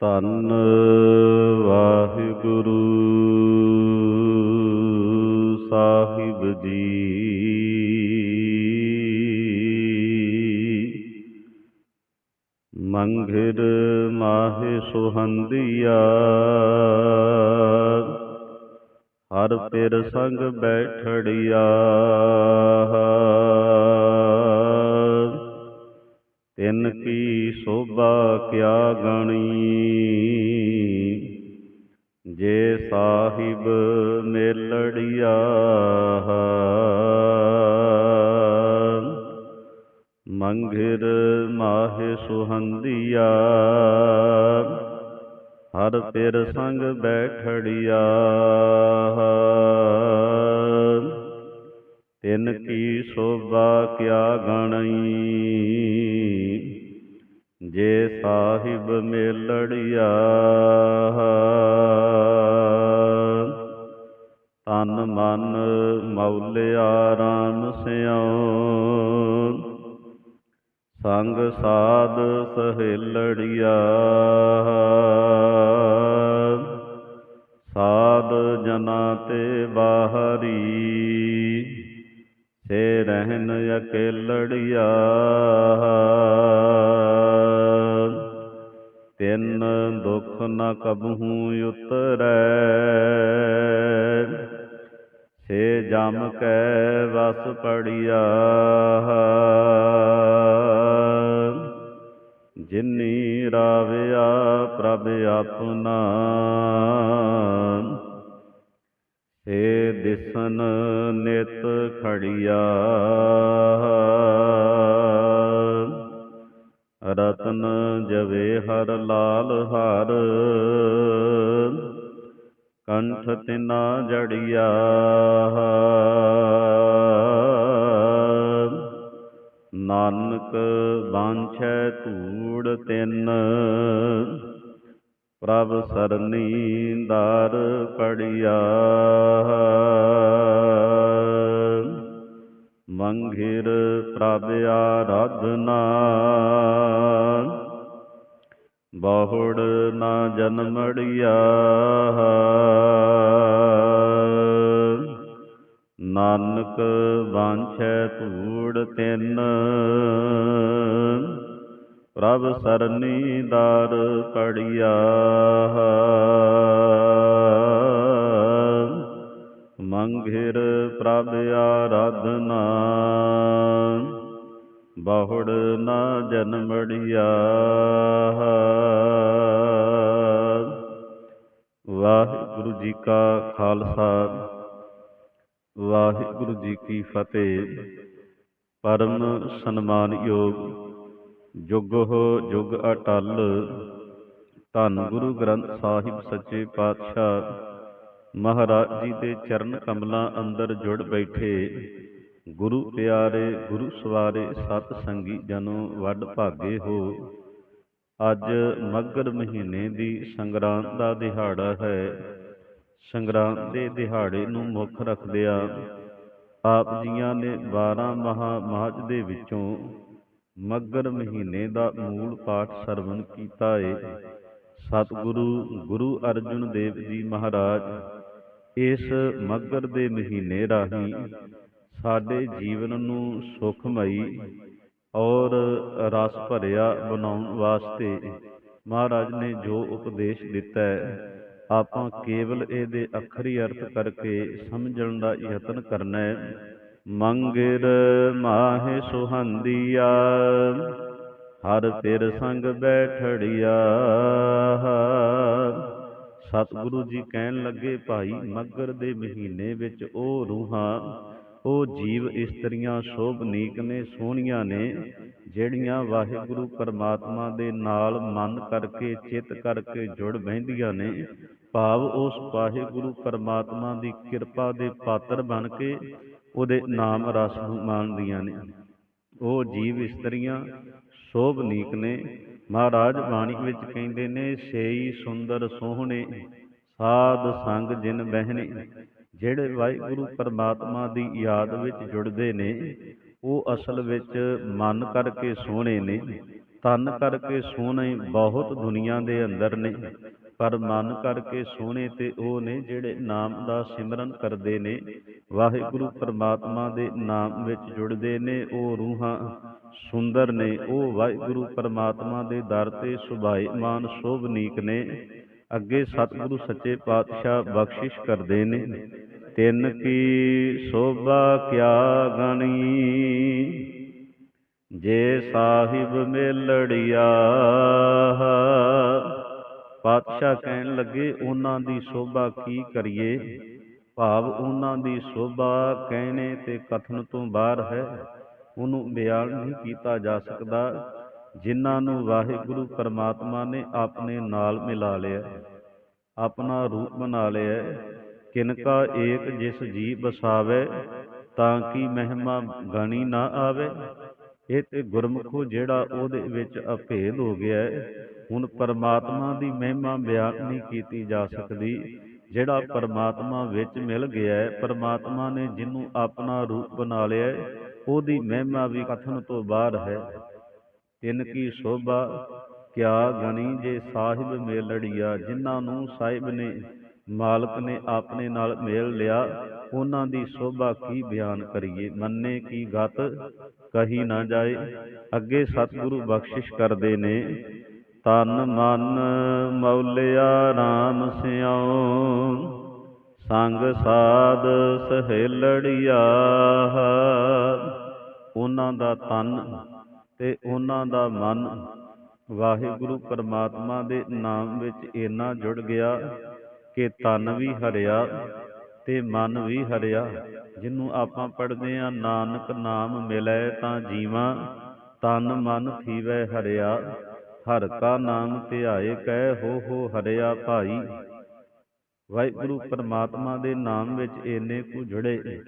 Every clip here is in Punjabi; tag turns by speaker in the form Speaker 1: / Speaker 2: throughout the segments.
Speaker 1: ਧੰਨ ਵਾਹਿਗੁਰੂ ਸਾਹਿਬ ਜੀ। ਮੰਘਿਰ ਮਾਹੇ ਸੁਹੰਦੀਆ ਹਰ ਪਿਰ ਸੰਗ ਬੈਠੜਿਆ। ਸੋਭਾ ਕਿਆ ਗਣੀ? ਜੇ ਸਾਹਿਬ ਮੇਲੜਿਆ ਮੰਘਿਰ ਮਾਹਿ ਸੁਹੰਦੀਆ, ਹਰ ਪਿਰ ਸੰਗ ਬੈਠੜਿਆ ਤਿਨ ਕੀ ਸੋਭਾ ਕਿਆ ਗਣਈ ਜੇ ਸਾਹਿਬ ਮੇਲੜਿਆ। ਤਨ ਮਨ ਮੌਲਿਆ ਰਾਮ ਸਿਉ। ਸੰਗ ਸਾਧ ਸਹੇਲੜਿਆ। ਸਾਧ ਜਨਾ ਤੇ ਬਾਹਰੀ। ਸੇ ਰਹਿਨ ਅਕੇਲੜਿਆ। ਤਿੰਨ ਦੁਖ ਨ ਕਬਹੂ ਉਤਰੈ। ਸੇ ਜਮ ਕੈ ਵਸ ਪੜਿਆ। ਜਿਨੀ ਰਾਵਿਆ ਪ੍ਰਭ ਆਪਣਾ। ਸੇ ਦਿਸਨ ਨਿਤ ਖੜਿਆ। ਰਤਨ ਜਵੇ ਹਰ ਲਾਲ ਹਰ। ਕੰਠ ਤਿਨਾ ਜੜਿਆ ਨਾਨਕ ਬਾਂਛੈ ਧੂੜ ਤਿੰਨ। ਪ੍ਰਭ ਸਰਨੀ ਦਰ ਪੜਿਆ ਮੰਘਿਰ ਪ੍ਰਭ ਆਰਾਧਨਾ ਬਹੁੜ ਨਾ ਜਨਮੜਿਆ। ਨਾਨਕ ਵਾਂਛੈ ਧੂੜ ਤਿੰਨ। ਪ੍ਰਭ ਸਰਨੀ ਦਰ ਪੜਿਆ ਮੰਘਿਰ ਪ੍ਰਭ ਆਰਾਧਨਾ। ਬਹੁੜ ਨਾ ਜਨਮੜਿਆ ਵਾਹਿਗੁਰੂ ਜੀ ਕਾ ਖਾਲਸਾ। ਵਾਹਿਗੁਰੂ ਜੀ ਕੀ ਫਤਿਹ। ਪਰਮ ਸਨਮਾਨਯੋਗ ਜੁਗੋ ਜੁਗ ਅਟਲ। ਧੰਨ ਗੁਰੂ ਗ੍ਰੰਥ ਸਾਹਿਬ ਸੱਚੇ ਪਾਤਸ਼ਾਹ। ਮਹਾਰਾਜ ਜੀ ਦੇ ਚਰਨ ਕਮਲਾਂ ਅੰਦਰ ਜੁੜ ਬੈਠੇ। ਗੁਰੂ ਪਿਆਰੇ, ਗੁਰੂ ਸਵਾਰੇ, ਸਤ ਸੰਗੀ ਜਨੋ ਵੱਡ ਭਾਗੇ ਹੋ। ਅੱਜ ਮੱਗਰ ਮਹੀਨੇ ਦੀ ਸੰਗਰਾਂਦ ਦਾ ਦਿਹਾੜਾ ਹੈ। ਸੰਗਰਾਂਦ ਦੇ ਦਿਹਾੜੇ ਨੂੰ ਮੁੱਖ ਰੱਖਦਿਆਂ ਆਪ ਜੀਆਂ ਨੇ 12 ਮਹਾ ਮਾਜ ਦੇ ਵਿੱਚੋਂ ਮੱਗਰ ਮਹੀਨੇ ਦਾ ਮੂਲ ਪਾਠ ਸਰਵਣ ਕੀਤਾ ਏ। ਸਤਿਗੁਰੂ, ਗੁਰੂ ਅਰਜਨ ਦੇਵ ਜੀ ਮਹਾਰਾਜ ਇਸ ਮੱਗਰ ਦੇ ਮਹੀਨੇ ਰਾਹੀਂ ਸਾਡੇ ਜੀਵਨ ਨੂੰ ਸੁਖਮਈ ਔਰ ਰਸ ਭਰਿਆ ਬਣਾਉਣ ਵਾਸਤੇ ਮਹਾਰਾਜ ਨੇ ਜੋ ਉਪਦੇਸ਼ ਦਿੱਤਾ ਹੈ, ਆਪਾਂ ਕੇਵਲ ਇਹਦੇ ਅੱਖਰੀ ਅਰਥ ਕਰਕੇ ਸਮਝਣ ਦਾ ਯਤਨ ਕਰਨਾ ਹੈ। ਮੰਗਿਰ ਮਾਹਿ ਸੁਹੰਦੀਆ, ਹਰ ਤੇਰ ਸੰਗ ਬੈਠੜਿਆ। ਸਤਿਗੁਰੂ ਜੀ ਕਹਿਣ ਲੱਗੇ, ਭਾਈ, ਮੱਗਰ ਦੇ ਮਹੀਨੇ ਵਿੱਚ ਉਹ ਰੂਹਾਂ, ਉਹ ਜੀਵ ਇਸਤਰੀਆਂ ਸ਼ੋਭਨੀਕ ਨੇ, ਸੋਹਣੀਆਂ ਨੇ, ਜਿਹੜੀਆਂ ਵਾਹਿਗੁਰੂ ਪਰਮਾਤਮਾ ਦੇ ਨਾਲ ਮਨ ਕਰਕੇ, ਚਿੱਤ ਕਰਕੇ ਜੁੜ ਬਹਿੰਦੀਆਂ ਨੇ, ਭਾਵ ਉਸ ਵਾਹਿਗੁਰੂ ਪਰਮਾਤਮਾ ਦੀ ਕਿਰਪਾ ਦੇ ਪਾਤਰ ਬਣ ਕੇ ਉਹਦੇ ਨਾਮ ਰਸ ਨੂੰ ਮਾਣਦੀਆਂ ਨੇ। ਉਹ ਜੀਵ ਇਸਤਰੀਆਂ ਸ਼ੋਭਨੀਕ ਨੇ ਮਹਾਰਾਜ ਬਾਣੀ ਵਿੱਚ ਕਹਿੰਦੇ ਨੇ ਸੇਈ ਸੁੰਦਰ ਸੋਹਣੇ, ਸਾਧ ਸੰਗ ਜਿਨ ਬਹਿਨੇ ਜਿਹੜੇ ਵਾਹਿਗੁਰੂ ਪਰਮਾਤਮਾ ਦੀ ਯਾਦ ਵਿੱਚ ਜੁੜਦੇ ਨੇ, ਉਹ ਅਸਲ ਵਿੱਚ ਮਨ ਕਰਕੇ ਸੋਹਣੇ ਨੇ ਤਨ ਕਰਕੇ ਸੋਹਣੇ ਬਹੁਤ ਦੁਨੀਆ ਦੇ ਅੰਦਰ ਨੇ। ਪਰ ਮਨ ਕਰਕੇ ਸੋਹਣੇ ਤੇ ਉਹ ਨੇ ਜਿਹੜੇ ਨਾਮ ਦਾ ਸਿਮਰਨ ਕਰਦੇ ਨੇ, ਵਾਹਿਗੁਰੂ ਪਰਮਾਤਮਾ ਦੇ ਨਾਮ ਵਿੱਚ ਜੁੜਦੇ ਨੇ, ਉਹ ਰੂਹਾਂ ਸੁੰਦਰ ਨੇ, ਉਹ ਵਾਹਿਗੁਰੂ ਪਰਮਾਤਮਾ ਦੇ ਦਰ ਤੇ ਸੁਭਾਈਮਾਨ ਸ਼ੋਭਨੀਕ ਨੇ। ਅੱਗੇ ਸਤਿਗੁਰੂ ਸੱਚੇ ਪਾਤਸ਼ਾਹ ਬਖਸ਼ਿਸ਼ ਕਰਦੇ ਨੇ। ਤਿੰਨ ਕੀ ਸੋਭਾ ਕਿਆ ਗਣੀ? ਜੇ ਸਾਹਿਬ ਮੇਲੜਿਆ ਪਾਤਸ਼ਾਹ ਕਹਿਣ ਲੱਗੇ, ਉਹਨਾਂ ਦੀ ਸੋਭਾ ਕੀ ਕਰੀਏ? ਭਾਵ ਉਹਨਾਂ ਦੀ ਸੋਭਾ ਕਹਿਣੇ ਤੇ ਕਥਨ ਤੋਂ ਬਾਹਰ ਹੈ। ਉਹਨੂੰ ਬਿਆਨ ਨਹੀਂ ਕੀਤਾ ਜਾ ਸਕਦਾ, ਜਿਨ੍ਹਾਂ ਨੂੰ ਵਾਹਿਗੁਰੂ ਪਰਮਾਤਮਾ ਨੇ ਆਪਣੇ ਨਾਲ ਮਿਲਾ ਲਿਆ, ਆਪਣਾ ਰੂਪ ਬਣਾ ਲਿਆ। ਕਿਨਕਾ ਏਕ ਜਿਸ ਜੀ ਬਸਾਵੇ ਤਾਂ ਕਿ ਮਹਿਮਾ ਗਣੀ ਨਾ ਆਵੇ? ਇਹ ਤੇ ਗੁਰਮੁਖੋ ਜਿਹੜਾ ਉਹਦੇ ਵਿੱਚ ਅਭੇਦ ਹੋ ਗਿਆ ਹੈ। ਹੁਣ ਪਰਮਾਤਮਾ ਦੀ ਮਹਿਮਾ ਬਿਆਨ ਨਹੀਂ ਕੀਤੀ ਜਾ ਸਕਦੀ। ਜਿਹੜਾ ਪਰਮਾਤਮਾ ਵਿੱਚ ਮਿਲ ਗਿਆ ਹੈ, ਪਰਮਾਤਮਾ ਨੇ ਜਿਹਨੂੰ ਆਪਣਾ ਰੂਪ ਬਣਾ ਲਿਆ ਹੈ, ਉਹਦੀ ਮਹਿਮਾ ਵੀ ਕਥਨ ਤੋਂ ਬਾਹਰ ਹੈ। ਤਿੰਨ ਕੀ ਸ਼ੋਭਾ, ਕਿਆ ਗਣੀ ਜੇ ਸਾਹਿਬ ਮੇਲੜੀਆ, ਜਿਨ੍ਹਾਂ ਨੂੰ ਸਾਹਿਬ ਨੇ, ਮਾਲਕ ਨੇ ਆਪਣੇ ਨਾਲ ਮੇਲ ਲਿਆ, ਉਹਨਾਂ ਦੀ ਸ਼ੋਭਾ ਕੀ ਬਿਆਨ ਕਰੀਏ? ਮੰਨੇ ਕੀ ਗਤ? ਕਹੀ ਨਾ ਜਾਏ। ਅੱਗੇ ਸਤਿਗੁਰੂ ਬਖਸ਼ਿਸ਼ ਕਰਦੇ ਨੇ। ਤਨ ਮਨ ਮੌਲਿਆ RAM ਸਿਉ, ਸੰਗ ਸਾਧ ਸਹੇਲੜੀਆ ਉਹਨਾਂ ਦਾ ਤਨ ਤੇ ਉਹਨਾਂ ਦਾ ਮਨ ਵਾਹਿਗੁਰੂ ਪਰਮਾਤਮਾ ਦੇ ਨਾਮ ਵਿੱਚ ਇੰਨਾ ਜੁੜ ਗਿਆ ਕਿ ਤਨ ਵੀ ਹਰਿਆ ਤੇ ਮਨ ਵੀ ਹਰਿਆ। ਜਿਹਨੂੰ ਆਪਾਂ ਪੜ੍ਹਦੇ ਆ ਨਾਨਕ ਨਾਮ ਮਿਲੈ ਤਾਂ ਜੀਵਾਂ, ਤਨ ਮਨ ਥੀਵੈ ਹਰਿਆ। ਹਰ ਕਾ ਨਾਮ ਧਿਆਏ ਕਹਿ ਹੋ ਹੋ ਹਰਿਆ ਭਾਈ। ਵਾਹਿਗੁਰੂ ਪਰਮਾਤਮਾ ਦੇ ਨਾਮ ਵਿੱਚ ਇੰਨੇ ਕੁ ਜੁੜੇ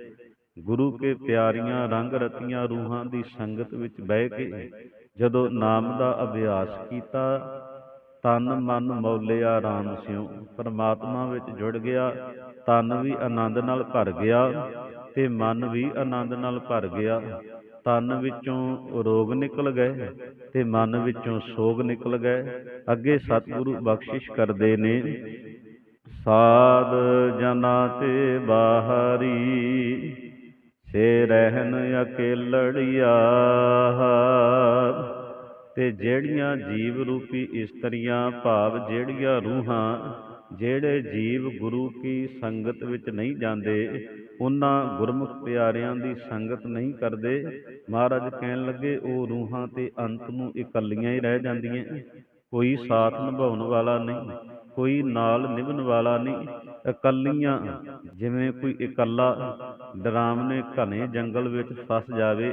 Speaker 1: ਗੁਰੂ ਕੇ ਪਿਆਰੀਆਂ ਰੰਗ ਰਤੀਆਂ ਰੂਹਾਂ ਦੀ ਸੰਗਤ ਵਿੱਚ ਬਹਿ ਕੇ ਜਦੋਂ ਨਾਮ ਦਾ ਅਭਿਆਸ ਕੀਤਾ, ਤਨ ਮਨ ਮੌਲਿਆ ਰਾਮ ਸਿਉ। ਪਰਮਾਤਮਾ ਵਿੱਚ ਜੁੜ ਗਿਆ, ਤਨ ਵੀ ਆਨੰਦ ਨਾਲ ਭਰ ਗਿਆ ਤੇ ਮਨ ਵੀ ਆਨੰਦ ਨਾਲ ਭਰ ਗਿਆ। ਤਨ ਵਿੱਚੋਂ ਰੋਗ ਨਿਕਲ ਗਏ ਤੇ ਮਨ ਵਿੱਚੋਂ ਸੋਗ ਨਿਕਲ ਗਏ। ਅੱਗੇ ਸਤਿਗੁਰੂ ਬਖਸ਼ਿਸ਼ ਕਰਦੇ ਨੇ। ਸਾਧ ਜਨਾ ਤੇ ਬਾਹਰੀ, ਸੇ ਰਹਿਨ ਅਕੇਲੜੀਆ ਤੇ ਜਿਹੜੀਆਂ ਜੀਵ ਰੂਪੀ ਇਸਤਰੀਆਂ, ਭਾਵ ਜਿਹੜੀਆਂ ਰੂਹਾਂ, ਜਿਹੜੇ ਜੀਵ ਗੁਰੂ ਕੀ ਸੰਗਤ ਵਿੱਚ ਨਹੀਂ ਜਾਂਦੇ ਉਹਨਾਂ ਗੁਰਮੁਖ ਪਿਆਰਿਆਂ ਦੀ ਸੰਗਤ ਨਹੀਂ ਕਰਦੇ। ਮਹਾਰਾਜ ਕਹਿਣ ਲੱਗੇ, ਉਹ ਰੂਹਾਂ ਤੇ ਅੰਤ ਨੂੰ ਇਕੱਲੀਆਂ ਹੀ ਰਹਿ ਜਾਂਦੀਆਂ। ਕੋਈ ਸਾਥ ਨਿਭਾਉਣ ਵਾਲਾ ਨਹੀਂ, ਕੋਈ ਨਾਲ ਨਿਭਣ ਵਾਲਾ ਨਹੀਂ। ਇਕੱਲੀਆਂ, ਜਿਵੇਂ ਕੋਈ ਇਕੱਲਾ ਡਰਾਮਨੇ ਘਨੇ ਜੰਗਲ ਵਿੱਚ ਫਸ ਜਾਵੇ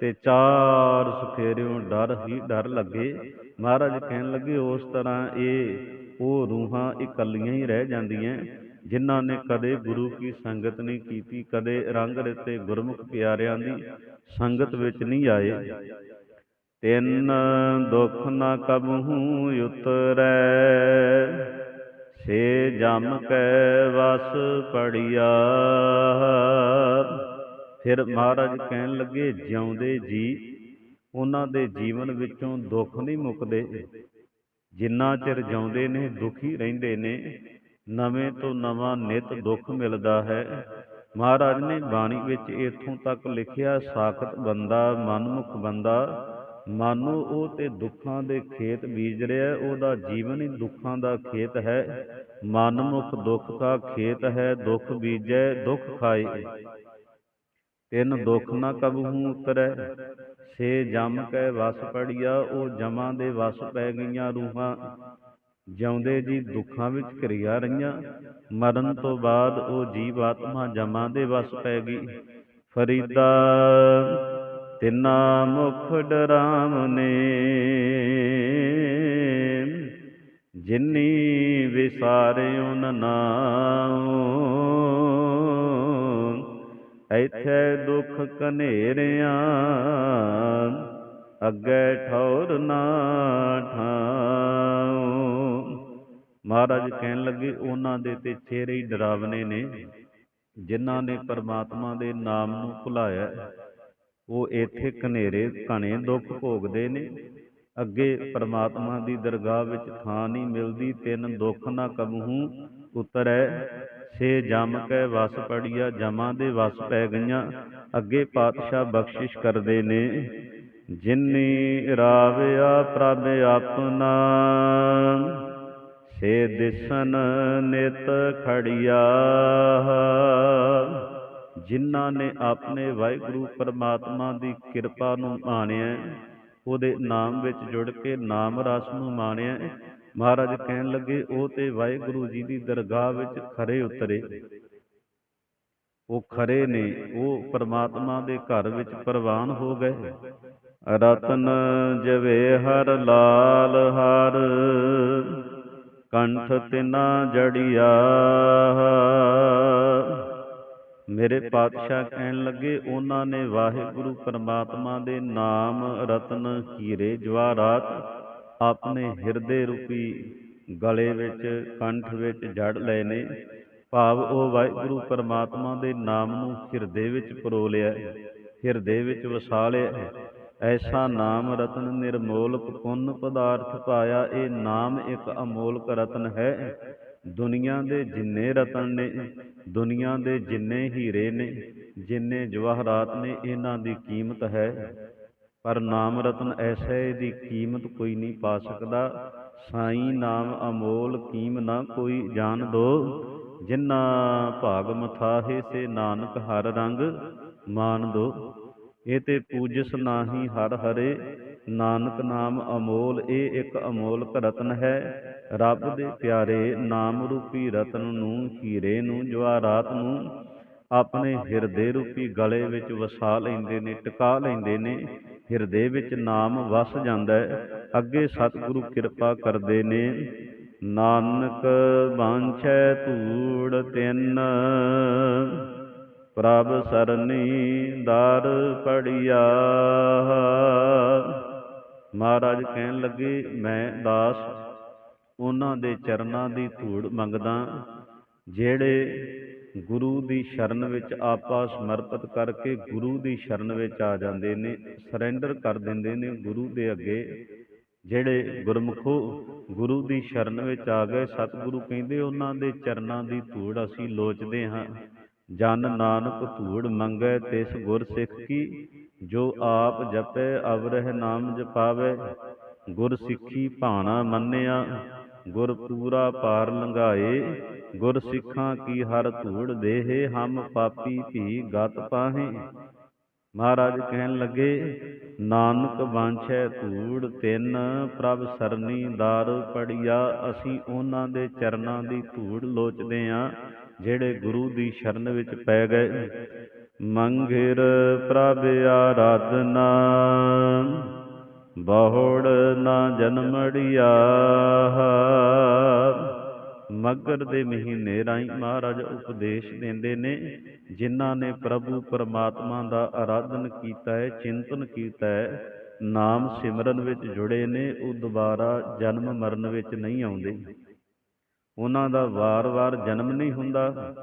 Speaker 1: ਤੇ ਚਾਰ ਸਫੇਰਿਓਂ ਡਰ ਹੀ ਡਰ ਲੱਗੇ। ਮਹਾਰਾਜ ਕਹਿਣ ਲੱਗੇ, ਉਸ ਤਰ੍ਹਾਂ ਇਹ, ਉਹ ਰੂਹਾਂ ਇਕੱਲੀਆਂ ਹੀ ਰਹਿ ਜਾਂਦੀਆਂ। ਜਿਨ੍ਹਾਂ ਨੇ ਕਦੇ ਗੁਰੂ ਕੀ ਸੰਗਤ ਨਹੀਂ ਕੀਤੀ ਕਦੇ ਰੰਗ ਰਤੇ ਗੁਰਮੁਖ ਪਿਆਰਿਆਂ ਦੀ ਸੰਗਤ ਵਿੱਚ ਨਹੀਂ ਆਏ। ਤਿੰਨ ਦੁਖ ਨਾ ਕਬਹੂ ਉਤਰੈ। ਸੇ ਜਮ ਕੈ ਵਸ ਪੜਿਆ। ਫਿਰ ਮਹਾਰਾਜ ਕਹਿਣ ਲੱਗੇ ਜਿਉਂਦੇ ਜੀ ਉਹਨਾਂ ਦੇ ਜੀਵਨ ਵਿੱਚੋਂ ਦੁੱਖ ਨਹੀਂ ਮੁੱਕਦੇ। ਜਿੰਨਾ ਚਿਰ ਜਿਉਂਦੇ ਨੇ ਦੁਖੀ ਰਹਿੰਦੇ ਨੇ ਨਵੇਂ ਤੋਂ ਨਵਾਂ ਨਿਤ ਦੁੱਖ ਮਿਲਦਾ ਹੈ। ਮਹਾਰਾਜ ਨੇ ਬਾਣੀ ਵਿੱਚ ਇਥੋਂ ਤੱਕ ਲਿਖਿਆ, ਸਾਖਤ ਬੰਦਾ, ਮਨਮੁਖ ਬੰਦਾ, ਮਾਨੋ ਉਹ ਤੇ ਦੁੱਖਾਂ ਦੇ ਖੇਤ ਬੀਜ ਰਿਹਾ ਉਹਦਾ ਜੀਵਨ ਹੀ ਦੁੱਖਾਂ ਦਾ ਖੇਤ ਹੈ। ਮਨਮੁਖ ਦੁੱਖ ਦਾ ਖੇਤ ਹੈ, ਦੁੱਖ ਬੀਜੈ, ਦੁੱਖ ਖਾਏ। ਤਿੰਨ ਦੁੱਖ ਨਾ ਕਬਹੂ ਉਤਰੈ। ਸੇ ਜਮ ਕੈ ਵਸ ਪੜਿਆ, ਉਹ ਜਮਾਂ ਦੇ ਵਸ ਪੈ ਗਈਆਂ ਰੂਹਾਂ। ਜਿਉਂਦੇ ਜੀ ਦੁੱਖਾਂ ਵਿੱਚ ਘਿਰਿਆ ਰਹੀਆਂ, ਮਰਨ ਤੋਂ ਬਾਅਦ ਉਹ ਜੀਵ ਆਤਮਾ ਜਮਾਂ ਦੇ ਵਸ ਪੈ ਗਈ। ਫਰੀਦਾ, ਤਿੰਨਾ ਮੁਖ ਡਰਾਮ ਨੇ। ਜਿਨੀ ਵਿਸਾਰਿਓ ਨਾਮ ਐਥੇ ਦੁੱਖ ਕਨੇਰਿਆਂ ਅੱਗੇ ਠੌਰ ਨਾ ਠਾਉ। ਮਹਾਰਾਜ ਕਹਿਣ ਲੱਗੇ, ਉਹਨਾਂ ਦੇ ਤੇ ਚਿਹਰੇ ਹੀ ਡਰਾਵਨੇ ਨੇ, ਜਿਨ੍ਹਾਂ ਨੇ ਪਰਮਾਤਮਾ ਦੇ ਨਾਮ ਨੂੰ ਭੁਲਾਇਆ। ਉਹ ਇੱਥੇ ਕਨੇਰੇ ਘਣੇ ਦੁੱਖ ਭੋਗਦੇ ਨੇ। ਅੱਗੇ ਪਰਮਾਤਮਾ ਦੀ ਦਰਗਾਹ ਵਿੱਚ ਥਾਂ ਨਹੀਂ ਮਿਲਦੀ, ਤਿੰਨ ਦੁੱਖ ਨਾ ਕਬਹੂ, ਉਤਰੈ ਸੇ ਜਮ ਕੈ ਵਸ ਪੜੀਆ, ਜਮਾਂ ਦੇ ਵਸ ਪੈ ਗਈਆਂ। ਅੱਗੇ ਪਾਤਸ਼ਾਹ ਬਖਸ਼ਿਸ਼ ਕਰਦੇ ਨੇ, ਜਿਨੀ ਰਾਵਿਆ ਪ੍ਰਭ ਆਪਣਾ। ਸੇ ਦਿਸਨ ਨਿਤ ਖੜਿਆ। ਜਿਨ੍ਹਾਂ ਨੇ ਆਪਣੇ ਵਾਹਿਗੁਰੂ ਪਰਮਾਤਮਾ ਦੀ ਕਿਰਪਾ ਨੂੰ ਮਾਣਿਆ, ਉਹਦੇ ਨਾਮ ਵਿੱਚ ਜੁੜ ਕੇ ਨਾਮ ਰਸ ਨੂੰ ਮਾਣਿਆ। ਮਹਾਰਾਜ ਕਹਿਣ ਲੱਗੇ, ਉਹ ਤੇ ਵਾਹਿਗੁਰੂ ਜੀ ਦੀ ਦਰਗਾਹ ਵਿੱਚ ਖਰੇ ਉਤਰੇ। ਉਹ ਖਰੇ ਨੇ, ਉਹ ਪਰਮਾਤਮਾ ਦੇ ਘਰ ਵਿੱਚ ਪ੍ਰਵਾਨ ਹੋ ਗਏ। ਰਤਨ ਜਵੇ ਹਰ ਲਾਲ ਹਰ। ਕੰਠ ਤਿਨਾ ਜੜਿਆ ਮੇਰੇ ਪਾਤਸ਼ਾਹ ਕਹਿਣ ਲੱਗੇ, ਉਹਨਾਂ ਨੇ ਵਾਹਿਗੁਰੂ ਪਰਮਾਤਮਾ ਦੇ ਨਾਮ ਰਤਨ ਹੀਰੇ ਜਵਾਹਰਾਤ ਆਪਣੇ ਹਿਰਦੇ ਰੂਪੀ ਗਲੇ ਵਿੱਚ, ਕੰਠ ਵਿੱਚ ਜੜ ਲਏ ਨੇ ਭਾਵ ਉਹ ਵਾਹਿਗੁਰੂ ਪਰਮਾਤਮਾ ਦੇ ਨਾਮ ਨੂੰ ਹਿਰਦੇ ਵਿੱਚ ਪਰੋ ਲਿਆ, ਹਿਰਦੇ ਵਿੱਚ ਵਸਾ ਲਿਆ ਹੈ। ਐਸਾ ਨਾਮ ਰਤਨ ਨਿਰਮੋਲਕ ਪੁੰਨ ਪਦਾਰਥ ਪਾਇਆ, ਇਹ ਨਾਮ ਇੱਕ ਅਮੋਲਕ ਰਤਨ ਹੈ। ਦੁਨੀਆ ਦੇ ਜਿੰਨੇ ਰਤਨ ਨੇ, ਦੁਨੀਆ ਦੇ ਜਿੰਨੇ ਹੀਰੇ ਨੇ, ਜਿੰਨੇ ਜਵਾਹਰਾਤ ਨੇ, ਇਹਨਾਂ ਦੀ ਕੀਮਤ ਹੈ। ਪਰ ਨਾਮ ਰਤਨ ਐਸਾ ਹੈ ਦੀ ਕੀਮਤ ਕੋਈ ਨਹੀਂ ਪਾ ਸਕਦਾ। ਸਾਈ ਨਾਮ ਅਮੋਲ, ਕੀਮ ਨਾ ਕੋਈ ਜਾਣ ਦੋ। ਜਿਨ੍ਹਾਂ ਭਾਗ ਮਥਾਹੇ, ਸੇ ਨਾਨਕ ਹਰ ਰੰਗ ਮਾਨ ਦੋ। ਇਹ ਤੇ ਪੂਜਸ ਨਾਹੀ ਹਰ ਹਰੇ ਨਾਨਕ ਨਾਮ ਅਮੋਲ ਇਹ ਇੱਕ ਅਮੋਲਕ ਰਤਨ ਹੈ। ਰੱਬ ਦੇ ਪਿਆਰੇ ਨਾਮ ਰੂਪੀ ਰਤਨ ਨੂੰ ਹੀਰੇ ਨੂੰ ਜਵਾਹਰਾਤ ਨੂੰ ਆਪਣੇ ਹਿਰਦੇ ਰੂਪੀ ਗਲੇ ਵਿੱਚ ਵਸਾ ਲੈਂਦੇ ਨੇ ਟਿਕਾ ਲੈਂਦੇ ਨੇ ਹਿਰਦੇ ਵਿੱਚ ਨਾਮ ਵਸ ਜਾਂਦਾ ਹੈ। ਅੱਗੇ ਸਤਿਗੁਰੂ ਕਿਰਪਾ ਕਰਦੇ ਨੇ ਨਾਨਕ ਬਾਂਛੈ ਧੂੜ ਤਿੰਨ। ਪ੍ਰਭ ਸਰਨੀ ਦਰ ਪੜਿਆ। ਮਹਾਰਾਜ ਕਹਿਣ ਲੱਗੇ, ਮੈਂ ਦਾਸ, ਉਹਨਾਂ ਦੇ ਚਰਨਾਂ ਦੀ ਧੂੜ ਮੰਗਦਾ ਜਿਹੜੇ ਗੁਰੂ ਦੀ ਸ਼ਰਨ ਵਿੱਚ ਆਪਾ ਸਮਰਪਿਤ ਕਰਕੇ ਗੁਰੂ ਦੀ ਸ਼ਰਨ ਵਿੱਚ ਆ ਜਾਂਦੇ ਨੇ ਸਰੈਂਡਰ ਕਰ ਦਿੰਦੇ ਨੇ ਗੁਰੂ ਦੇ ਅੱਗੇ। ਜਿਹੜੇ ਗੁਰਮੁਖੋ ਗੁਰੂ ਦੀ ਸ਼ਰਨ ਵਿੱਚ ਆ ਗਏ, ਸਤਿਗੁਰੂ ਕਹਿੰਦੇ, ਉਹਨਾਂ ਦੇ ਚਰਨਾਂ ਦੀ ਧੂੜ ਅਸੀਂ ਲੋਚਦੇ ਹਾਂ। ਜਨ ਨਾਨਕ ਧੂੜ ਮੰਗੈ ਤਿਸ ਗੁਰ ਸਿੱਖ ਕੀ, ਜੋ ਆਪ ਜਪੈ ਅਵਰਹਿ ਨਾਮ ਜਪਾਵੇ। ਗੁਰ ਸਿੱਖੀ ਭਾਣਾ ਮੰਨਿਆ, ਗੁਰ ਪੂਰਾ ਪਾਰ ਲੰਘਾਏ। ਗੁਰ ਸਿੱਖਾਂ ਕੀ ਹਰ ਧੂੜ ਦੇਹੇ, ਹਮ ਪਾਪੀ ਭੀ ਗਤ ਪਾਹੇ। ਮਹਾਰਾਜ ਕਹਿਣ ਲੱਗੇ, ਨਾਨਕ ਵਾਂਛੈ ਧੂੜ ਤਿੰਨ, ਪ੍ਰਭ ਸਰਨੀ ਦਾਰ ਪੜਿਆ। ਅਸੀਂ ਉਹਨਾਂ ਦੇ ਚਰਨਾਂ ਦੀ ਧੂੜ ਲੋਚਦੇ ਆਂ। ਜਿਹੜੇ ਗੁਰੂ ਦੀ ਸ਼ਰਨ ਵਿੱਚ ਪੈ ਗਏ। ਮੰਗਿਰ ਪ੍ਰਭ ਆਰਾਧਨਾ, ਬਹੁੜ ਨਾ ਜਨਮੜਿਆ ਮਗਰ ਦੇ ਮਹੀਨੇ ਰਾਈ ਮਹਾਰਾਜ ਉਪਦੇਸ਼ ਦਿੰਦੇ ਨੇ, ਜਿਨ੍ਹਾਂ ਨੇ ਪ੍ਰਭੂ ਪਰਮਾਤਮਾ ਦਾ ਆਰਾਧਨ ਕੀਤਾ ਹੈ, ਚਿੰਤਨ ਕੀਤਾ ਹੈ, ਨਾਮ ਸਿਮਰਨ ਵਿੱਚ ਜੁੜੇ ਨੇ, ਉਹ ਦੁਬਾਰਾ ਜਨਮ ਮਰਨ ਵਿੱਚ ਨਹੀਂ ਆਉਂਦੇ। ਉਹਨਾਂ ਦਾ ਵਾਰ-ਵਾਰ ਜਨਮ ਨਹੀਂ ਹੁੰਦਾ,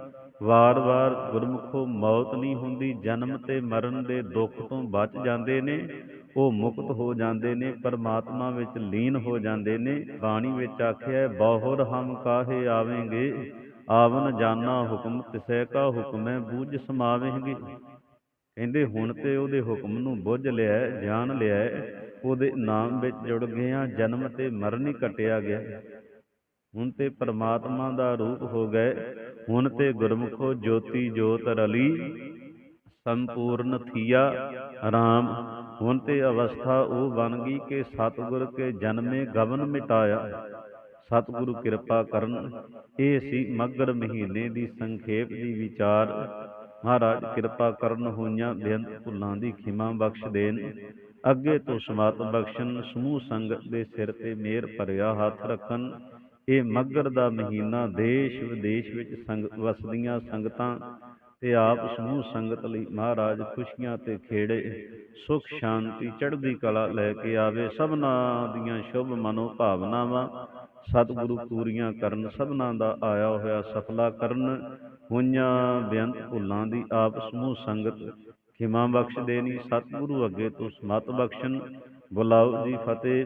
Speaker 1: ਵਾਰ-ਵਾਰ ਗੁਰਮੁਖੋ ਮੌਤ ਨਹੀਂ ਹੁੰਦੀ, ਜਨਮ ਤੇ ਮਰਨ ਦੇ ਦੁੱਖ ਤੋਂ ਬਚ ਜਾਂਦੇ ਨੇ, ਉਹ ਮੁਕਤ ਹੋ ਜਾਂਦੇ ਨੇ, ਪਰਮਾਤਮਾ ਵਿੱਚ ਲੀਨ ਹੋ ਜਾਂਦੇ ਨੇ, ਬਾਣੀ ਵਿੱਚ ਆਖਿਆ ਬਹੁਰ ਹਮ ਕਾਹੇ ਆਵੇਂਗੇ, ਆਵਨ ਜਾਨਾ ਹੁਕਮ ਤਿਸੈ ਕਾ ਹੁਕਮ ਹੈ, ਬੂਝ ਸਮਾਵੇਂਗੇ। ਕਹਿੰਦੇ ਹੁਣ ਤੇ ਉਹਦੇ ਹੁਕਮ ਨੂੰ ਬੁੱਝ ਲਿਆ ਜਾਣ ਲਿਆ ਉਹਦੇ ਨਾਮ ਵਿੱਚ ਜੁੜ ਗਏ ਆ ਜਨਮ ਤੇ ਮਰਨ ਹੀ ਕਟਿਆ ਗਿਆ। ਹੁਣ ਤੇ ਪਰਮਾਤਮਾ ਦਾ ਰੂਪ ਹੋ ਗਏ। ਹੁਣ ਤੇ ਗੁਰਮੁਖੋ ਜੋਤੀ ਜੋਤ ਰਲੀ। ਸੰਪੂਰਨ ਥੀਆ ਰਾਮ। ਹੁਣ ਤੇ ਅਵਸਥਾ ਉਹ ਬਣ ਗਈ ਕਿ ਸਤਿਗੁਰ ਕੇ ਜਨਮੇ ਗਵਨ ਮਿਟਾਇਆ। ਸਤਿਗੁਰੂ ਕਿਰਪਾ ਕਰਨ ਇਹ ਸੀ ਮੱਗਰ ਮਹੀਨੇ ਦੀ ਸੰਖੇਪ ਦੀ ਵਿਚਾਰ। ਮਹਾਰਾਜ ਕਿਰਪਾ ਕਰਨ ਹੋਈਆਂ ਬੇਅੰਤ ਭੁੱਲਾਂ ਦੀ ਖਿਮਾ ਬਖਸ਼ ਦੇਣ। ਅੱਗੇ ਤੋਂ ਸਮਾਤ ਬਖਸ਼ਣ, ਸਮੂਹ ਸੰਗਤ ਦੇ ਸਿਰ ਤੇ ਮੇਰ ਭਰਿਆ ਹੱਥ ਰੱਖਣ। ਇਹ ਮੱਗਰ ਦਾ ਮਹੀਨਾ ਦੇਸ਼ ਵਿਦੇਸ਼ ਵਿੱਚ ਸੰਗ ਵਸਦੀਆਂ ਸੰਗਤਾਂ ਤੇ ਆਪ ਸਮੂਹ ਸੰਗਤ ਲਈ ਮਹਾਰਾਜ ਖੁਸ਼ੀਆਂ ਤੇ ਖੇੜੇ ਸੁਖ ਸ਼ਾਂਤੀ ਚੜ੍ਹਦੀ ਕਲਾ ਲੈ ਕੇ ਆਵੇ ਸਭਨਾ ਦੀਆਂ ਸ਼ੁਭ ਮਨੋ ਭਾਵਨਾਵਾਂ ਸਤਿਗੁਰੂ ਪੂਰੀਆਂ ਕਰਨ ਸਭਨਾ ਦਾ ਆਇਆ ਹੋਇਆ ਸਫਲਾ ਕਰਨ ਹੋਈਆਂ ਬੇਅੰਤ ਭੁੱਲਾਂ ਦੀ ਆਪ ਸਮੂਹ ਸੰਗਤ ਖਿਮਾ ਬਖਸ਼ ਦੇਣੀ ਸਤਿਗੁਰੂ ਅੱਗੇ ਤੋਂ ਸਮਤ ਬਖਸ਼ਣ ਬੁਲਾਓ ਜੀ ਫਤਿਹ